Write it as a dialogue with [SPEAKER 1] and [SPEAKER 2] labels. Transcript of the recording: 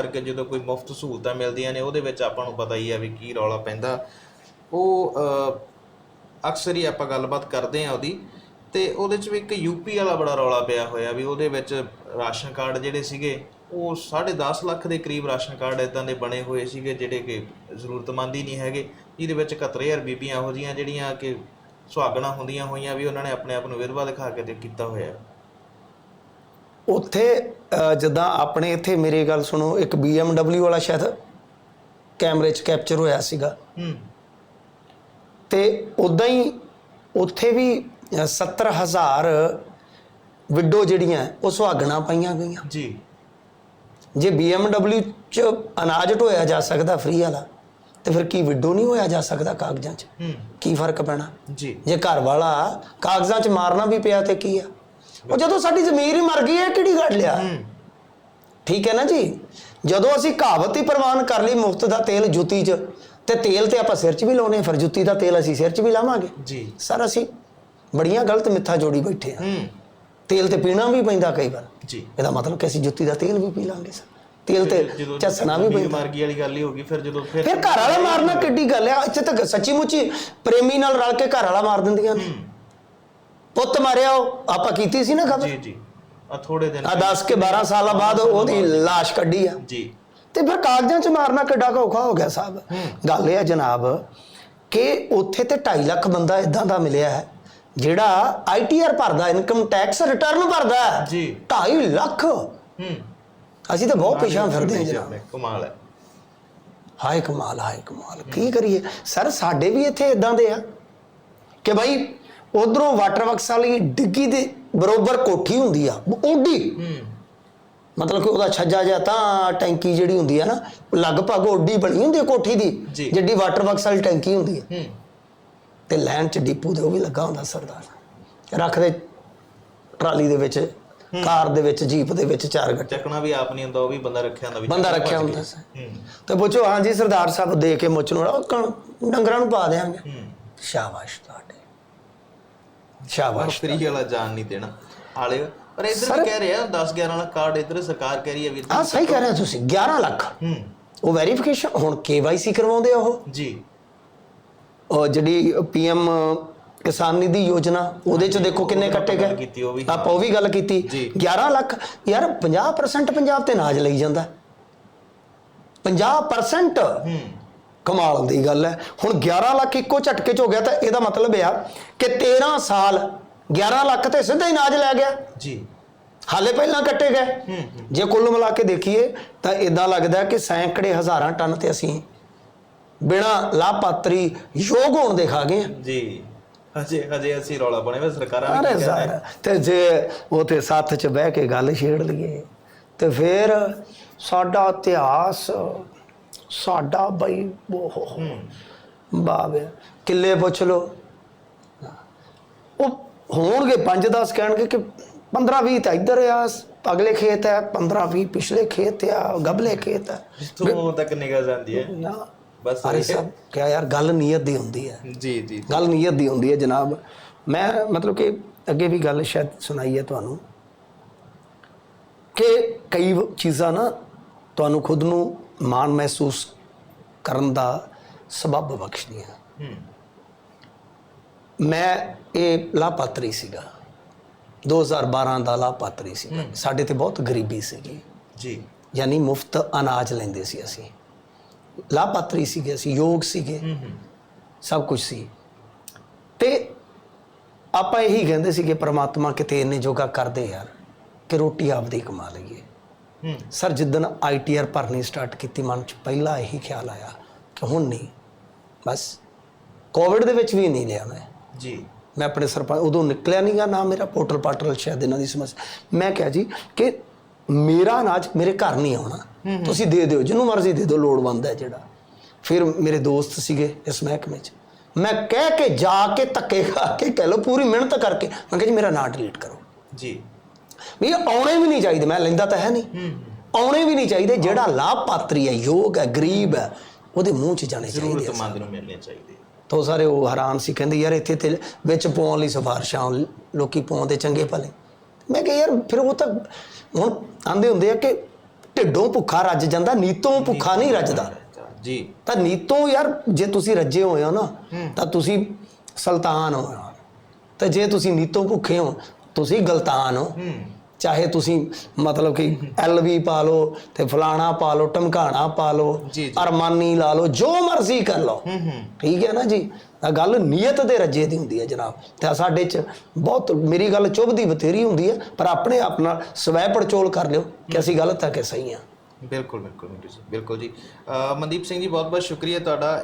[SPEAKER 1] ਕਰਕੇ ਜਦੋਂ ਕੋਈ ਮੁਫਤ ਸਹੂਲਤਾਂ ਮਿਲਦੀਆਂ ਨੇ, ਉਹਦੇ ਵਿੱਚ ਆਪਾਂ ਨੂੰ ਪਤਾ ਹੀ ਆ ਵੀ ਕੀ ਰੌਲਾ ਪੈਂਦਾ। ਉਹ ਅਕਸਰ ਹੀ ਆਪਾਂ ਗੱਲਬਾਤ ਕਰਦੇ ਆ ਉਹਦੀ। ਤੇ ਉਹਦੇ ਚ ਵੀ ਇੱਕ ਯੂਪੀ ਵਾਲਾ ਬੜਾ ਰੌਲਾ ਪਿਆ ਹੋਇਆ ਵੀ ਉਹਦੇ ਵਿੱਚ ਰਾਸ਼ਨ ਕਾਰਡ ਜਿਹੜੇ ਸੀਗੇ, ਉਹ 10.5 ਲੱਖ ਦੇ ਕਰੀਬ ਰਾਸ਼ਨ ਕਾਰਡ ਇਦਾਂ ਦੇ ਬਣੇ ਹੋਏ ਸੀਗੇ, ਜਿਹੜੇ ਕਿ ਜ਼ਰੂਰਤਮੰਦ ਹੀ ਨਹੀਂ ਹੈਗੇ। ਜਿਹਦੇ ਵਿੱਚ 71000 ਬੀਬੀਆਂ ਇਹੋ ਜਿਹੀਆਂ ਜਿਹੜੀਆਂ ਕਿ ਸੁਹਾਗਣਾ ਹੁੰਦੀਆਂ ਹੋਈਆਂ ਵੀ ਉਹਨਾਂ ਨੇ ਆਪਣੇ ਆਪ ਨੂੰ ਵਿਧਵਾ ਦਿਖਾ ਕੇ ਤੇ ਕੀਤਾ ਹੋਇਆ।
[SPEAKER 2] ਉੱਥੇ ਜਿੱਦਾਂ ਆਪਣੇ ਇੱਥੇ ਮੇਰੀ ਗੱਲ ਸੁਣੋ ਇੱਕ BMW ਵਾਲਾ ਸ਼ਾਇਦ ਕੈਮਰੇ 'ਚ ਕੈਪਚਰ ਹੋਇਆ ਸੀਗਾ।
[SPEAKER 1] ਹੂੰ।
[SPEAKER 2] ਤੇ ਉਦਾਂ ਹੀ ਉੱਥੇ ਵੀ ਅ, 70000 ਵਿਡੋ ਜਿਹੜੀਆਂ ਉਹ ਸੁਹਾਗਣਾ ਪਾਈਆਂ ਗਈਆਂ।
[SPEAKER 1] ਜੀ।
[SPEAKER 2] ਜੇ BMW 'ਚ ਅਨਾਜ ਢੋਇਆ ਜਾ ਸਕਦਾ ਫ੍ਰੀ ਵਾਲਾ ਤੇ ਫਿਰ ਕੀ ਵਿਡੋ ਨਹੀਂ ਹੋਇਆ ਜਾ ਸਕਦਾ ਕਾਗਜ਼ਾਂ 'ਚ?
[SPEAKER 1] ਹੂੰ।
[SPEAKER 2] ਕੀ ਫ਼ਰਕ ਪੈਣਾ?
[SPEAKER 1] ਜੀ।
[SPEAKER 2] ਜੇ ਘਰ ਵਾਲਾ ਕਾਗਜ਼ਾਂ 'ਚ ਮਾਰਨਾ ਵੀ ਪਿਆ ਤੇ ਕੀ ਆ? ਉਹ ਜਦੋਂ ਸਾਡੀ ਜ਼ਮੀਰ ਹੀ ਮਰ ਗਈ ਹੈ ਕਿਹੜੀ ਗੱਲ ਲਿਆ
[SPEAKER 1] ਹੂੰ।
[SPEAKER 2] ਠੀਕ ਹੈ ਨਾ ਜੀ? ਜਦੋਂ ਅਸੀਂ ਕਹਾਵਤ ਹੀ ਪ੍ਰਵਾਨ ਕਰ ਲਈ ਮੁਫਤ ਦਾ ਤੇਲ ਜੁੱਤੀ 'ਚ ਤੇ ਤੇਲ ਤੇ ਆਪਾਂ ਸਿਰ 'ਚ ਵੀ ਲਾਉਨੇ ਆ, ਫਿਰ ਜੁੱਤੀ ਦਾ ਤੇਲ ਅਸੀਂ ਸਿਰ 'ਚ ਵੀ ਲਾਵਾਂਗੇ।
[SPEAKER 1] ਜੀ।
[SPEAKER 2] ਸਰ ਅਸੀਂ ਬੜੀਆਂ ਗਲਤ ਮਿੱਥਾ ਜੋੜੀ ਬੈਠੇ ਆ। ਤੇਲ ਤੇ ਪੀਣਾ ਵੀ ਪੈਂਦਾ ਕਈ ਵਾਰ।
[SPEAKER 1] ਜੀ।
[SPEAKER 2] ਇਹਦਾ ਮਤਲਬ ਕਿ ਅਸੀਂ ਜੁੱਤੀ ਦਾ ਤੇਲ ਵੀ ਪੀ ਲਾਂਗੇ ਸਰ। ਤੇਲ ਤੇ ਝੱਸਣਾ ਵੀ ਪੈਂਦਾ।
[SPEAKER 1] ਮਰ ਗਈ ਵਾਲੀ ਗੱਲ ਹੀ ਹੋ ਗਈ ਫਿਰ ਜਦੋਂ ਫਿਰ
[SPEAKER 2] ਫਿਰ ਘਰ ਵਾਲਾ ਮਾਰਨਾ ਕਿੱਡੀ ਗੱਲ ਹੈ ਇੱਥੇ ਤੱਕ ਸੱਚੀ ਮੁੱਚੀ ਪ੍ਰੇਮੀ ਨਾਲ ਰਲ ਕੇ ਘਰ ਵਾਲਾ ਮਾਰ ਦਿੰਦੀਆਂ ਨੇ। ਪੁੱਤ ਮਾਰਿਆ ਉਹ। ਆਪਾਂ ਕੀਤੀ ਸੀ ਨਾ ਖਬਰ?
[SPEAKER 1] ਜੀ ਜੀ। ਆ ਥੋੜੇ ਦਿਨ
[SPEAKER 2] ਆ 10 ਕੇ 12 ਸਾਲਾਂ ਬਾਅਦ ਉਹਦੀ ਲਾਸ਼ ਕੱਢੀ ਆ।
[SPEAKER 1] ਜੀ।
[SPEAKER 2] ਤੇ ਫਿਰ ਕਾਗਜ਼ਾਂ 'ਚ ਮਾਰਨਾ ਕਿੱਡਾ ਔਖਾ ਹੋ ਗਿਆ ਸਾਹਿਬ। ਗੱਲ ਇਹ ਆ ਜਨਾਬ ਕਿ ਉੱਥੇ ਤੇ 2.5 ਲੱਖ ਬੰਦਾ ਇਦਾਂ ਦਾ ਮਿਲਿਆ ਹੈ ਜਿਹੜਾ ਆਈਟੀਆਰ ਭਰਦਾ ਇਨਕਮ ਟੈਕਸ ਰਿਟਰਨ ਭਰਦਾ ਹੈ।
[SPEAKER 1] ਜੀ।
[SPEAKER 2] 2.5 ਲੱਖ।
[SPEAKER 1] ਹੂੰ।
[SPEAKER 2] ਅਸੀਂ ਤਾਂ ਬਹੁਤ ਪਿਛਾਂ ਫਿਰਦੇ ਹਾਂ ਜਨਾਬ।
[SPEAKER 1] ਕਮਾਲ ਹੈ।
[SPEAKER 2] ਹਾਏ ਕਮਾਲ ਹਾਏ ਕਮਾਲ। ਕੀ ਕਰੀਏ? ਸਰ ਸਾਡੇ ਵੀ ਇੱਥੇ ਇਦਾਂ ਦੇ ਆ ਕਿ ਭਾਈ ਉਧਰੋਂ ਵਾਟਰ ਵਰਕਸ ਵਾਲੀ ਡਿੱਗੀ ਦੇ ਬਰੋਬਰ ਕੋਠੀ ਹੁੰਦੀ ਆ ਓਡੀ ਮਤਲਬ ਕਿ ਉਹਦਾ ਛੱਜਾ ਜਾਂ ਤਾਂ ਟੈਂਕੀ ਜਿਹੜੀ ਹੁੰਦੀ ਆ ਨਾ ਲਗਭਗ ਓਡੀ ਬਣੀ ਹੁੰਦੀ ਆ ਕੋਠੀ ਦੀ। ਜਿੱਡੀ ਵਾਟਰ ਵਰਕਸ ਵਾਲੀ ਟੈਂਕੀ ਹੁੰਦੀ ਆ। ਤੇ ਲੈਣ ਚ ਡਿਪੂ ਦੇ ਉਹ ਵੀ ਲੱਗਾ ਹੁੰਦਾ ਸਰਦਾਰ। ਰੱਖਦੇ ਟਰਾਲੀ ਦੇ ਵਿੱਚ ਕਾਰ ਦੇ ਵਿੱਚ ਜੀਪ ਦੇ ਵਿੱਚ ਚਾਰ ਗੱਟੇ।
[SPEAKER 1] ਚੱਕਣਾ ਵੀ ਆਪ ਨਹੀਂ ਹੁੰਦਾ ਉਹ ਵੀ ਬੰਦਾ ਰੱਖਿਆ ਹੁੰਦਾ ਵੀ
[SPEAKER 2] ਬੰਦਾ ਰੱਖਿਆ ਹੁੰਦਾ ਤੇ ਪੁੱਛੋ ਹਾਂਜੀ ਸਰਦਾਰ ਸਾਹਿਬ ਦੇ ਕੇ ਮੁੱਚ ਨੂੰ ਡੰਗਰਾਂ ਨੂੰ ਪਾ ਦੇਾਂਗੇ ਸ਼ਾਬਾਸ਼ ਤੁਹਾਡੇ। ਸ਼ਾਬਾਸ਼।
[SPEAKER 1] ਫਰੀ ਵਾਲਾ ਜਾਨ ਨਹੀਂ ਦੇਣਾ। ਹਾਲੇ ਪਰ ਇਧਰ ਵੀ ਕਹਿ ਰਿਹਾ 10 11 ਵਾਲਾ ਕਾਰਡ ਇਧਰ ਸਰਕਾਰ ਕਹਿ ਰਹੀ ਹੈ ਵੀ
[SPEAKER 2] ਆ ਸਹੀ ਕਹਿ ਰਹੇ ਹੋ ਤੁਸੀਂ 11 ਲੱਖ।
[SPEAKER 1] ਹੂੰ।
[SPEAKER 2] ਉਹ ਵੈਰੀਫਿਕੇਸ਼ਨ ਹੁਣ KYC ਕਰਵਾਉਂਦੇ ਆ ਉਹ?
[SPEAKER 1] ਜੀ।
[SPEAKER 2] ਉਹ ਜਿਹੜੀ ਪੀਐਮ ਕਿਸਾਨ ਨਿਧੀ ਯੋਜਨਾ ਉਹਦੇ ਚ ਦੇਖੋ ਕਿੰਨੇ ਕੱਟੇ ਗਏ। ਆਪਾਂ ਉਹ ਵੀ ਗੱਲ ਕੀਤੀ।
[SPEAKER 1] ਜੀ।
[SPEAKER 2] 11 ਲੱਖ ਯਾਰ 50% ਪੰਜਾਬ ਤੇ ਨਾਜ ਲਈ ਜਾਂਦਾ। 50%
[SPEAKER 1] ਹੂੰ।
[SPEAKER 2] ਕਮਾਲ ਦੀ ਗੱਲ ਹੈ। ਹੁਣ 11 ਲੱਖ ਇੱਕੋ ਝਟਕੇ ਚ ਹੋ ਗਿਆ ਤਾਂ ਇਹਦਾ ਮਤਲਬ ਆ ਕਿ 13 ਸਾਲ 11 ਲੱਖ ਤੇ ਸਿੱਧਾ ਹੀ ਨਾਜ ਲੈ ਗਿਆ।
[SPEAKER 1] ਜੀ।
[SPEAKER 2] ਹਾਲੇ ਪਹਿਲਾਂ ਕੱਟੇ ਗਏ। ਜੇ ਕੁੱਲ ਮਿਲਾ ਕੇ ਦੇਖੀਏ ਤਾਂ ਇਦਾਂ ਲੱਗਦਾ ਕਿ ਸੈਂਕੜੇ ਹਜ਼ਾਰਾਂ ਟਨ ਤੇ ਅਸੀਂ ਬਿਨਾ ਲਾਭਪਾਤਰੀ ਯੋਗ ਹੋਣ ਦੇ ਖਾ ਗਏ
[SPEAKER 1] ਜੀ। ਹਜੇ ਹਜੇ ਅਸੀਂ ਰੌਲਾ ਬਣੇ ਵੇ ਸਰਕਾਰਾਂ
[SPEAKER 2] ਅਰੇ
[SPEAKER 1] ਕੀ ਕਹਿੰਦੇ?
[SPEAKER 2] ਤੇ ਜੇ ਉਹ ਤੇ ਸੱਥ 'ਚ ਬਹਿ ਕੇ ਗੱਲ ਛੇੜ ਲਈਏ ਤੇ ਫਿਰ ਸਾਡਾ ਇਤਿਹਾਸ ਸਾਡਾ ਬਈ ਉਹ
[SPEAKER 1] ਹੂੰ।
[SPEAKER 2] ਬਾਵੇ ਕਿੱਲੇ ਪੁੱਛ ਲੋ ਉਹ ਹੋਣਗੇ 5-10 ਕਹਿਣਗੇ ਕਿ 15-20 ਤਾਂ ਇੱਧਰ ਆ ਅਗਲੇ ਖੇਤ ਹੈ 15-20 ਪਿਛਲੇ ਖੇਤ ਆ ਗਬਲੇ ਖੇਤ ਹੈ
[SPEAKER 1] ਤੋਂ ਤੱਕ ਨਿਗਾਹ ਜਾਂਦੀ ਹੈ।
[SPEAKER 2] ਨਾ
[SPEAKER 1] ਬਸ
[SPEAKER 2] ਅਰੇ ਸਭ ਕਿਆ ਯਾਰ ਗੱਲ ਨੀਅਤ ਦੀ ਹੁੰਦੀ ਹੈ।
[SPEAKER 1] ਜੀ ਜੀ।
[SPEAKER 2] ਗੱਲ ਨੀਅਤ ਦੀ ਹੁੰਦੀ ਹੈ ਜਨਾਬ। ਮੈਂ ਮਤਲਬ ਕਿ ਅੱਗੇ ਵੀ ਗੱਲ ਸ਼ਾਇਦ ਸੁਣਾਈ ਹੈ ਤੁਹਾਨੂੰ ਕਿ ਕਈ ਚੀਜ਼ਾਂ ਨਾ ਤੁਹਾਨੂੰ ਖੁਦ ਨੂੰ ਮਾਣ ਮਹਿਸੂਸ ਕਰਨ ਦਾ ਸਬਬ ਬਖਸ਼ਦੀਆਂ
[SPEAKER 1] ਹੂੰ।
[SPEAKER 2] ਮੈਂ ਇਹ ਲਾਭਪਾਤਰੀ ਸੀਗਾ। 2012 ਦਾ ਲਾਭਪਾਤਰੀ ਸੀਗਾ। ਸਾਡੇ ਤੇ ਬਹੁਤ ਗਰੀਬੀ ਸੀਗੀ।
[SPEAKER 1] ਜੀ।
[SPEAKER 2] ਯਾਨੀ ਮੁਫਤ ਅਨਾਜ ਲੈਂਦੇ ਸੀ ਅਸੀਂ। ਲਾਭਪਾਤਰੀ ਸੀਗੇ ਅਸੀਂ ਯੋਗ ਸੀਗੇ। ਸਭ ਕੁਝ ਸੀ। ਤੇ ਆਪਾਂ ਇਹੀ ਕਹਿੰਦੇ ਸੀ ਕਿ ਪ੍ਰਮਾਤਮਾ ਕਿਤੇ ਇੰਨੇ ਜੋਗਾ ਕਰਦੇ ਯਾਰ ਕਿ ਰੋਟੀ ਆਪਦੀ ਕਮਾ ਲਈਏ। ਸਰ ਜਿੱਦਣ ਆਈਟੀਆਰ ਭਰਨੀ ਸਟਾਰਟ ਕੀਤੀ ਮਨ ਚ ਪਹਿਲਾ ਇਹੀ ਖਿਆਲ ਆਇਆ ਕਿ ਹੁਣ ਨਹੀਂ। ਬਸ ਕੋਵਿਡ ਦੇ ਵਿੱਚ ਵੀ ਨਹੀਂ ਲਿਆ ਮੈਂ।
[SPEAKER 1] ਜੀ।
[SPEAKER 2] ਮੈਂ ਆਪਣੇ ਸਰਪੰਚ ਉਦੋਂ ਨਿਕਲਿਆ ਨਹੀਂਗਾ ਨਾ ਮੇਰਾ ਪੋਰਟਲ ਪਾਟਲ ਸ਼ਾਇਦ ਇਹਨਾਂ ਦੀ ਸਮੱਸਿਆ ਮੈਂ ਕਿਹਾ ਜੀ ਕਿ ਮੇਰਾ ਅਨਾਜ ਮੇਰੇ ਘਰ ਨਹੀਂ ਆਉਣਾ। ਤੁਸੀਂ ਦੇ ਦਿਓ ਜਿਹਨੂੰ ਮਰਜ਼ੀ ਦੇ ਦਿਓ ਲੋੜਵੰਦ ਹੈ ਜਿਹੜਾ। ਫਿਰ ਮੇਰੇ ਦੋਸਤ ਸੀਗੇ ਇਸ ਮਹਿਕਮੇ 'ਚ। ਮੈਂ ਕਹਿ ਕੇ ਜਾ ਕੇ ਧੱਕੇ ਖਾ ਕੇ ਕਹਿ ਲਓ ਪੂਰੀ ਮਿਹਨਤ ਕਰਕੇ ਮੈਂ ਕਿਹਾ ਜੀ ਮੇਰਾ ਨਾਂ ਡਿਲੀਟ ਕਰੋ।
[SPEAKER 1] ਜੀ।
[SPEAKER 2] ਵੀ ਇਹ ਆਉਣੇ ਵੀ ਨਹੀਂ ਚਾਹੀਦੇ ਮੈਂ ਲੈਂਦਾ ਤਾਂ ਹੈ ਨਹੀਂ।
[SPEAKER 1] ਹੂੰ।
[SPEAKER 2] ਆਉਣੇ ਵੀ ਨਹੀਂ ਚਾਹੀਦੇ ਜਿਹੜਾ ਲਾਭਪਾਤਰੀ ਹੈ ਯੋਗ ਹੈ ਗਰੀਬ ਹੈ ਉਹਦੇ ਮੂੰਹ 'ਚ ਜਾਣੇ ਚਾਹੀਦੇ ਆ
[SPEAKER 1] ਜ਼ਰੂਰਤਮੰਦ ਨੂੰ ਮਿਲਣੇ ਚਾਹੀਦੇ
[SPEAKER 2] ਤੋ ਸਾਰੇ ਉਹ ਹੈਰਾਨ ਸੀ ਕਹਿੰਦੇ ਯਾਰ ਇੱਥੇ ਤੇ ਵਿੱਚ ਪਾਉਣ ਲਈ ਸਿਫਾਰਸ਼ਾਂ ਲੋਕੀ ਪਾਉਂਦੇ ਚੰਗੇ ਭਲੇ। ਮੈਂ ਕਿਹਾ ਯਾਰ ਫਿਰ ਉਹ ਤਾਂ ਹੁਣ ਆਂਦੇ ਹੁੰਦੇ ਆ ਕਿ ਢਿੱਡੋਂ ਭੁੱਖਾ ਰੱਜ ਜਾਂਦਾ ਨੀਤੋਂ ਭੁੱਖਾ ਨਹੀਂ ਰੱਜਦਾ।
[SPEAKER 1] ਜੀ।
[SPEAKER 2] ਤਾਂ ਨੀਤੋਂ ਯਾਰ ਜੇ ਤੁਸੀਂ ਰੱਜੇ ਹੋਏ ਹੋ ਨਾ ਤਾਂ ਤੁਸੀਂ ਸੁਲਤਾਨ ਹੋ। ਤੇ ਜੇ ਤੁਸੀਂ ਨੀਤੋਂ ਭੁੱਖੇ ਹੋ ਤੁਸੀਂ ਗਲਤਾਨ ਹੋ। ਚਾਹੇ ਤੁਸੀਂ ਮਤਲਬ ਕਿ ਐਲਵੀ ਪਾ ਲਓ ਤੇ ਫਲਾਣਾ ਪਾ ਲਓ ਟਮਕਾਣਾ ਪਾ ਲਓ। ਅਰਮਾਨੀ ਲਾ ਲਓ ਜੋ ਮਰਜ਼ੀ ਕਰ ਲਓ। ਠੀਕ ਹੈ ਨਾ ਜੀ? ਤਾਂ ਗੱਲ ਨੀਅਤ ਦੇ ਰੱਜੇ ਦੀ ਹੁੰਦੀ ਹੈ ਜਨਾਬ। ਤੇ ਸਾਡੇ ਚ ਬਹੁਤ ਮੇਰੀ ਗੱਲ ਚੁੱਭਦੀ ਬਥੇਰੀ ਹੁੰਦੀ ਹੈ ਪਰ ਆਪਣੇ ਆਪ ਨਾਲ ਸਵੈ ਪੜਚੋਲ ਕਰ ਲਿਓ ਕਿ ਅਸੀਂ ਗਲਤ ਆ ਕਿ ਸਹੀ ਆ।
[SPEAKER 1] ਬਿਲਕੁਲ ਬਿਲਕੁਲ ਮਿੰਟੂ ਜੀ ਬਿਲਕੁਲ ਜੀ। ਮਨਦੀਪ ਸਿੰਘ ਜੀ ਬਹੁਤ ਬਹੁਤ ਸ਼ੁਕਰੀਆ ਤੁਹਾਡਾ